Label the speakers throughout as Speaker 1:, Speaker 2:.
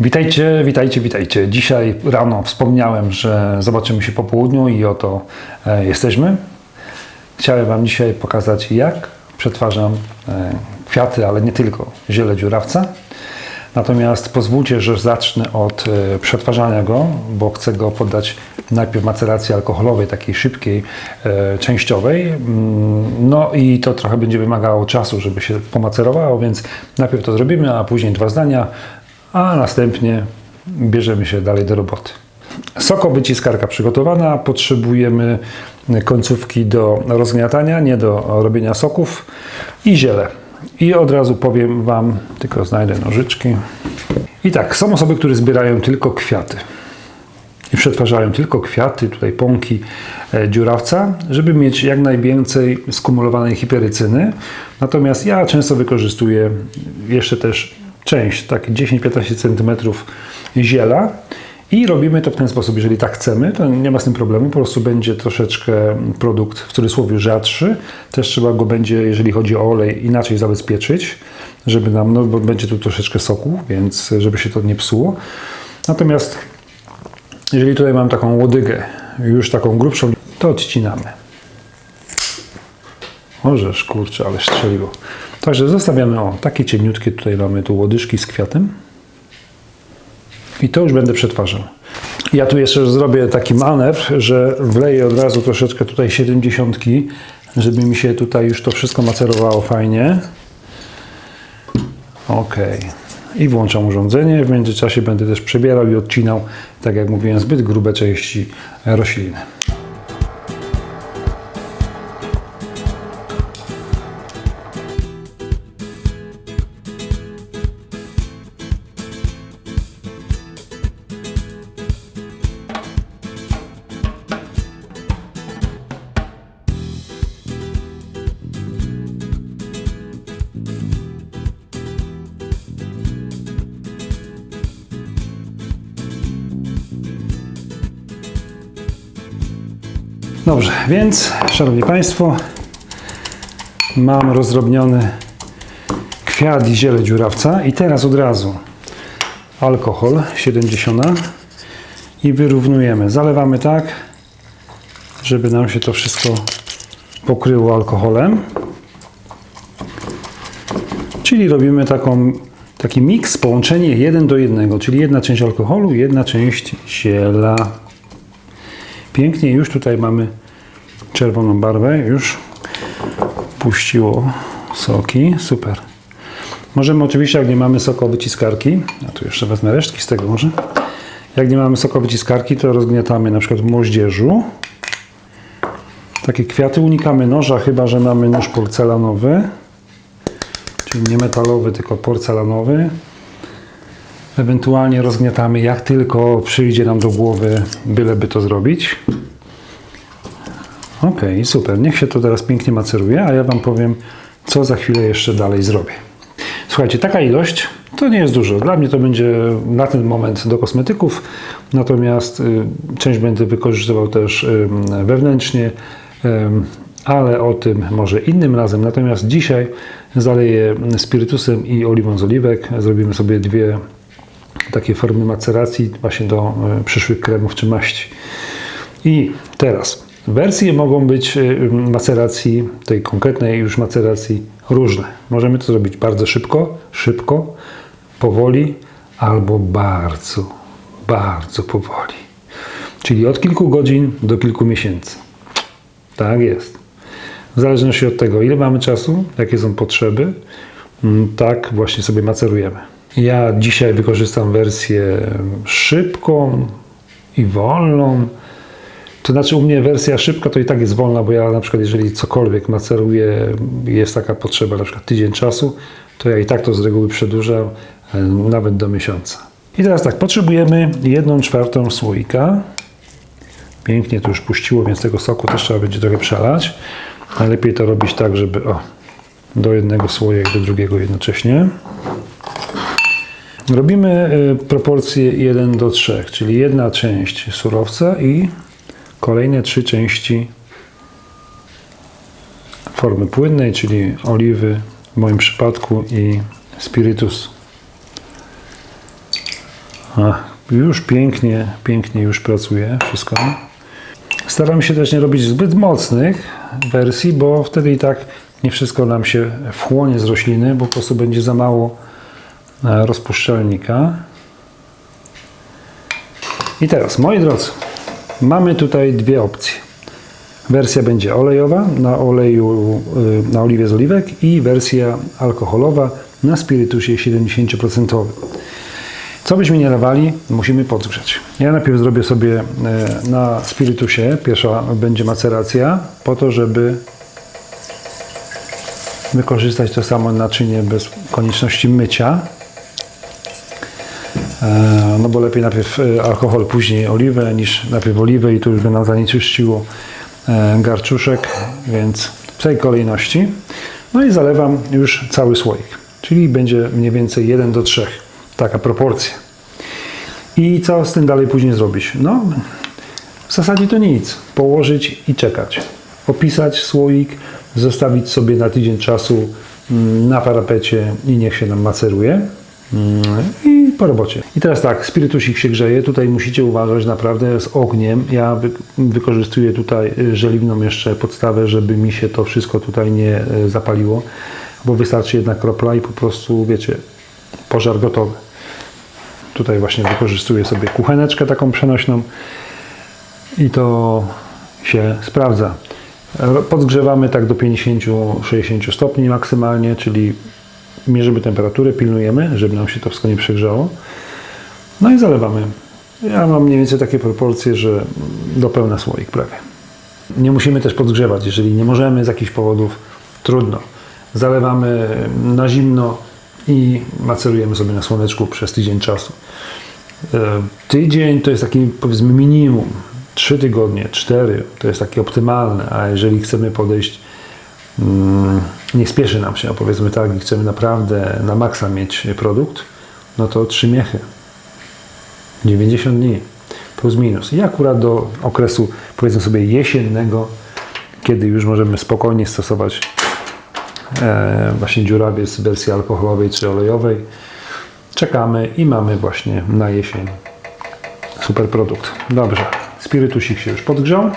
Speaker 1: Witajcie, witajcie, witajcie. Dzisiaj rano wspomniałem, że zobaczymy się po południu i oto e, jesteśmy. Chciałem Wam dzisiaj pokazać, jak przetwarzam e, kwiaty, ale nie tylko, ziele dziurawca. Natomiast pozwólcie, że zacznę od e, przetwarzania go, bo chcę go poddać najpierw maceracji alkoholowej, takiej szybkiej, częściowej. Mm, No i to trochę będzie wymagało czasu, żeby się pomacerowało, więc najpierw to zrobimy, a później dwa zdania, a następnie bierzemy się dalej do roboty. Sokowyciskarka przygotowana. Potrzebujemy końcówki do rozgniatania, nie do robienia soków i ziele. I od razu powiem Wam, tylko znajdę nożyczki. I tak, są osoby, które zbierają tylko kwiaty i przetwarzają tylko kwiaty, tutaj pąki e, dziurawca, żeby mieć jak najwięcej skumulowanej hiperycyny. Natomiast ja często wykorzystuję jeszcze też część, tak 10-15 cm ziela i robimy to w ten sposób, jeżeli tak chcemy, to nie ma z tym problemu, po prostu będzie troszeczkę produkt w cudzysłowie rzadszy. Też trzeba go będzie, jeżeli chodzi o olej, inaczej zabezpieczyć, żeby nam, no bo będzie tu troszeczkę soku, więc żeby się to nie psuło. Natomiast jeżeli tutaj mam taką łodygę, już taką grubszą, to odcinamy. Możesz, kurczę, ale strzeliło. Także zostawiamy, o, takie ciemniutkie tutaj mamy tu łodyżki z kwiatem. I to już będę przetwarzał. Ja tu jeszcze zrobię taki manewr, że wleję od razu troszeczkę tutaj 70, żeby mi się tutaj już to wszystko macerowało fajnie. Ok. I włączam urządzenie. W międzyczasie będę też przebierał i odcinał, tak jak mówiłem, zbyt grube części rośliny. Dobrze, więc Szanowni Państwo, mam rozdrobniony kwiat i ziele dziurawca i teraz od razu alkohol 70 i wyrównujemy. Zalewamy tak, żeby nam się to wszystko pokryło alkoholem. Czyli robimy taką, taki miks, połączenie 1 do 1, czyli jedna część alkoholu, jedna część ziela. Pięknie, już tutaj mamy czerwoną barwę, już puściło soki, super. Możemy oczywiście, jak nie mamy sokowyciskarki, a tu jeszcze wezmę resztki z tego może, jak nie mamy sokowyciskarki, to rozgniatamy na przykład w moździerzu. Takie kwiaty unikamy noża, chyba że mamy nóż porcelanowy, czyli nie metalowy, tylko porcelanowy. Ewentualnie rozgniatamy jak tylko przyjdzie nam do głowy, byleby to zrobić. Ok, super. Niech się to teraz pięknie maceruje, a ja Wam powiem, co za chwilę jeszcze dalej zrobię. Słuchajcie, taka ilość to nie jest dużo. Dla mnie to będzie na ten moment do kosmetyków, natomiast y, część będę wykorzystywał też y, wewnętrznie, y, ale o tym może innym razem. Natomiast dzisiaj zaleję spirytusem i oliwą z oliwek. Zrobimy sobie dwie takie formy maceracji właśnie do y, przyszłych kremów czy maści. I teraz wersje mogą być y, maceracji, tej konkretnej już maceracji różne. Możemy to zrobić bardzo szybko, szybko, powoli albo bardzo, bardzo powoli. Czyli od kilku godzin do kilku miesięcy. Tak jest. W zależności od tego, ile mamy czasu, jakie są potrzeby, mm, tak właśnie sobie macerujemy. Ja dzisiaj wykorzystam wersję szybką i wolną. To znaczy u mnie wersja szybka to i tak jest wolna, bo ja na przykład jeżeli cokolwiek maceruję, jest taka potrzeba, na przykład tydzień czasu, to ja i tak to z reguły przedłużam e, nawet do miesiąca. I teraz tak, potrzebujemy 1 czwartą słoika. Pięknie to już puściło, więc tego soku też trzeba będzie trochę przelać. Najlepiej to robić tak, żeby o, do jednego słoja i do drugiego jednocześnie. Robimy y, proporcję 1 do 3, czyli jedna część surowca i kolejne trzy części formy płynnej, czyli oliwy w moim przypadku i spirytusu. Ach, już pięknie, pięknie już pracuje wszystko. Staram się też nie robić zbyt mocnych wersji, bo wtedy i tak nie wszystko nam się wchłonie z rośliny, bo po prostu będzie za mało rozpuszczalnika. I teraz, moi drodzy, mamy tutaj dwie opcje. Wersja będzie olejowa na oleju, y, na oliwie z oliwek i wersja alkoholowa na spirytusie 70%. Co byśmy nie dawali, musimy podgrzać. Ja najpierw zrobię sobie e, na spirytusie, pierwsza będzie maceracja, po to, żeby wykorzystać to samo naczynie bez konieczności mycia. E, No bo lepiej najpierw e, alkohol, później oliwę, niż najpierw oliwę i tu już by nam zanieczyściło e, garczuszek, więc w tej kolejności. No i zalewam już cały słoik, czyli będzie mniej więcej 1 do 3, taka proporcja. I co z tym dalej później zrobić? No, w zasadzie to nic. Położyć i czekać. Opisać słoik, zostawić sobie na tydzień czasu mm, na parapecie i niech się nam maceruje. Mm, I po robocie. I teraz tak, spirytusik się grzeje. Tutaj musicie uważać naprawdę z ogniem. Ja wy, wykorzystuję tutaj y, żeliwną jeszcze podstawę, żeby mi się to wszystko tutaj nie y, zapaliło, bo wystarczy jedna kropla i po prostu, wiecie, pożar gotowy. Tutaj właśnie wykorzystuję sobie kucheneczkę taką przenośną i to się sprawdza. Podgrzewamy tak do 50-60 stopni maksymalnie, czyli mierzymy temperaturę, pilnujemy, żeby nam się to wszystko nie przegrzało. No i zalewamy. Ja mam mniej więcej takie proporcje, że do pełna słoik prawie. Nie musimy też podgrzewać, jeżeli nie możemy z jakichś powodów, trudno. Zalewamy na zimno i macerujemy sobie na słoneczku przez tydzień czasu. E, Tydzień to jest taki powiedzmy minimum. Trzy tygodnie, cztery to jest takie optymalne, a jeżeli chcemy podejść, nie spieszy nam się, a powiedzmy tak, i chcemy naprawdę na maksa mieć produkt, no to trzy miechy. 90 dni plus minus. I akurat do okresu powiedzmy sobie jesiennego, kiedy już możemy spokojnie stosować e, właśnie dziurawiec wersji alkoholowej czy olejowej. Czekamy i mamy właśnie na jesień super produkt. Dobrze, spirytusik się już podgrzał.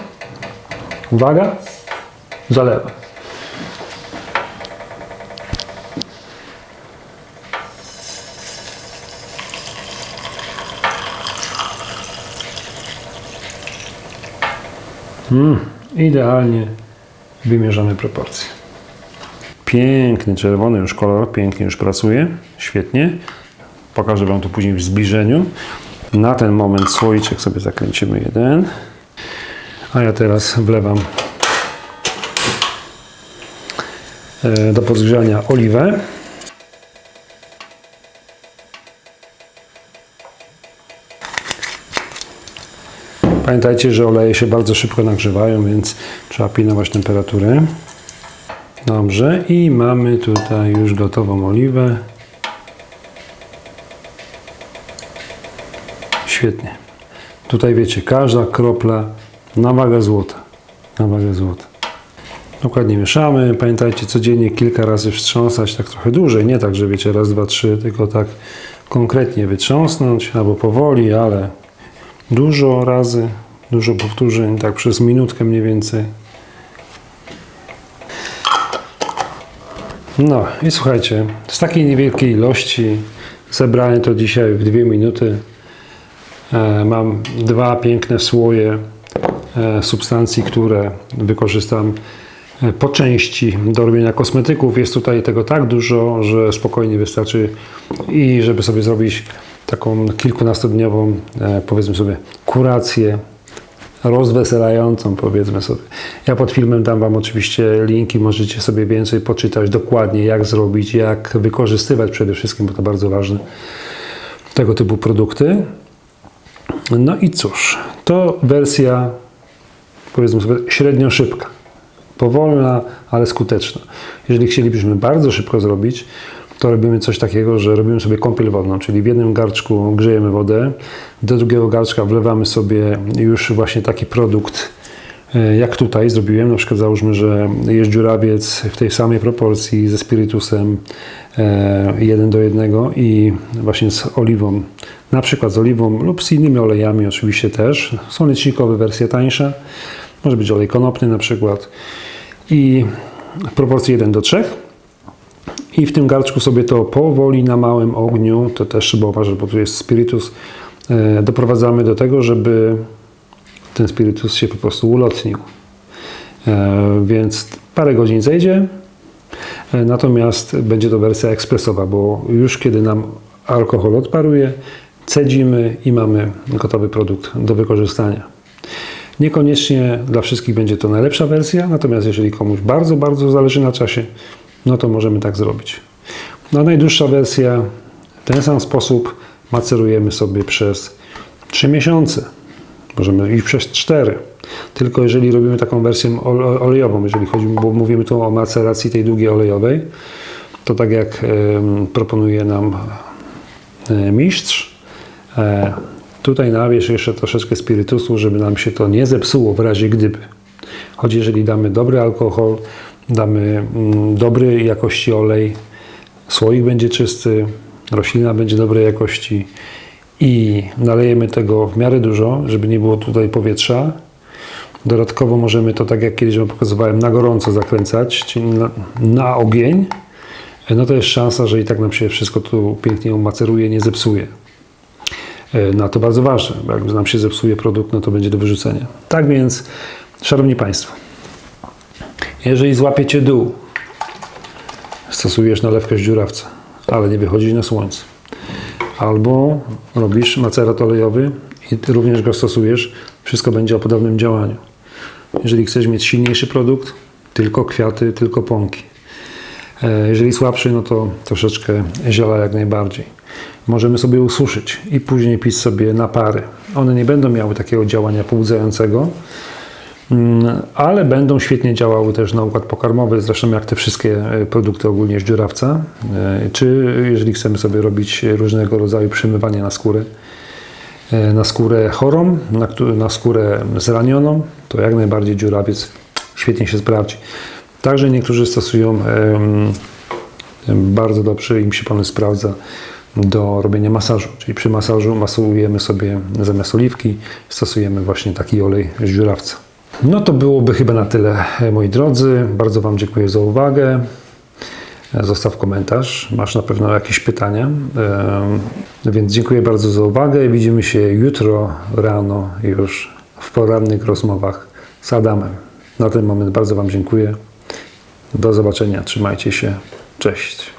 Speaker 1: Uwaga, zalewam. Mm, idealnie wymierzone proporcje. Piękny czerwony już kolor, pięknie już pracuje, świetnie. Pokażę Wam to później w zbliżeniu. Na ten moment słoiczek sobie zakręcimy jeden. A ja teraz wlewam e, do podgrzania oliwę. Pamiętajcie, że oleje się bardzo szybko nagrzewają, więc trzeba pilnować temperatury. Dobrze, i mamy tutaj już gotową oliwę. Świetnie. Tutaj wiecie, każda kropla na wagę złota. Na wagę złota. Dokładnie mieszamy. Pamiętajcie, codziennie kilka razy wstrząsać, tak trochę dłużej, nie tak, że wiecie, raz, dwa, trzy, tylko tak konkretnie wytrząsnąć, albo powoli, ale dużo razy, dużo powtórzeń, tak przez minutkę mniej więcej. No i słuchajcie, z takiej niewielkiej ilości zebrałem to dzisiaj w dwie minuty. E, Mam dwa piękne słoje e, substancji, które wykorzystam e, po części do robienia kosmetyków. Jest tutaj tego tak dużo, że spokojnie wystarczy i żeby sobie zrobić taką kilkunastodniową, e, powiedzmy sobie, kurację rozweselającą, powiedzmy sobie. Ja pod filmem dam Wam oczywiście linki, możecie sobie więcej poczytać dokładnie, jak zrobić, jak wykorzystywać przede wszystkim, bo to bardzo ważne, tego typu produkty. No i cóż, to wersja, powiedzmy sobie, średnio szybka. Powolna, ale skuteczna. Jeżeli chcielibyśmy bardzo szybko zrobić, to robimy coś takiego, że robimy sobie kąpiel wodną, czyli w jednym garczku grzejemy wodę, do drugiego garczka wlewamy sobie już właśnie taki produkt e, jak tutaj zrobiłem. Na przykład załóżmy, że jest dziurawiec w tej samej proporcji ze spirytusem e, 1 do 1 i właśnie z oliwą, na przykład z oliwą lub z innymi olejami oczywiście też. Są licznikowe wersje tańsze, może być olej konopny na przykład i w proporcji 1 do 3. I w tym garczku sobie to powoli na małym ogniu, to też trzeba uważać, bo tu jest spirytus, e, doprowadzamy do tego, żeby ten spirytus się po prostu ulotnił. E, Więc parę godzin zejdzie, e, natomiast będzie to wersja ekspresowa, bo już kiedy nam alkohol odparuje, cedzimy i mamy gotowy produkt do wykorzystania. Niekoniecznie dla wszystkich będzie to najlepsza wersja, natomiast jeżeli komuś bardzo, bardzo zależy na czasie, no to możemy tak zrobić. No, najdłuższa wersja, w ten sam sposób macerujemy sobie przez 3 miesiące. Możemy iść przez 4. Tylko jeżeli robimy taką wersję ole- olejową, jeżeli chodzi, bo mówimy tu o maceracji tej długiej olejowej, to tak jak proponuje nam e, mistrz, e, tutaj nabierz jeszcze troszeczkę spirytusu, żeby nam się to nie zepsuło w razie gdyby. Choć jeżeli damy dobry alkohol, damy mm, dobrej jakości olej, słoik będzie czysty, roślina będzie dobrej jakości i nalejemy tego w miarę dużo, żeby nie było tutaj powietrza. Dodatkowo możemy to, tak jak kiedyś Wam pokazywałem, na gorąco zakręcać, czyli na, na ogień. No to jest szansa, że i tak nam się wszystko tu pięknie umaceruje, nie zepsuje. E, No to bardzo ważne, bo jak nam się zepsuje produkt, no to będzie do wyrzucenia. Tak więc, Szanowni Państwo, jeżeli złapiecie dół, stosujesz nalewkę z dziurawca, ale nie wychodzisz na słońce, albo robisz macerat olejowy i również go stosujesz, wszystko będzie o podobnym działaniu. Jeżeli chcesz mieć silniejszy produkt, tylko kwiaty, tylko pąki. E, Jeżeli słabszy, no to troszeczkę ziela jak najbardziej. Możemy sobie ususzyć i później pić sobie napary. One nie będą miały takiego działania pobudzającego, ale będą świetnie działały też na układ pokarmowy, zresztą jak te wszystkie e, produkty ogólnie z dziurawca. E, Czy jeżeli chcemy sobie robić różnego rodzaju przymywanie na skórę, e, na skórę chorą, na, na skórę zranioną, to jak najbardziej dziurawiec świetnie się sprawdzi. Także niektórzy stosują bardzo dobrze im się pomysł sprawdza do robienia masażu. Czyli przy masażu masujemy sobie zamiast oliwki, stosujemy właśnie taki olej z dziurawca. No to byłoby chyba na tyle, e, moi drodzy. Bardzo Wam dziękuję za uwagę. E, Zostaw komentarz. Masz na pewno jakieś pytania. Em, Więc dziękuję bardzo za uwagę. Widzimy się jutro rano już w porannych rozmowach z Adamem. Na ten moment bardzo Wam dziękuję. Do zobaczenia. Trzymajcie się. Cześć.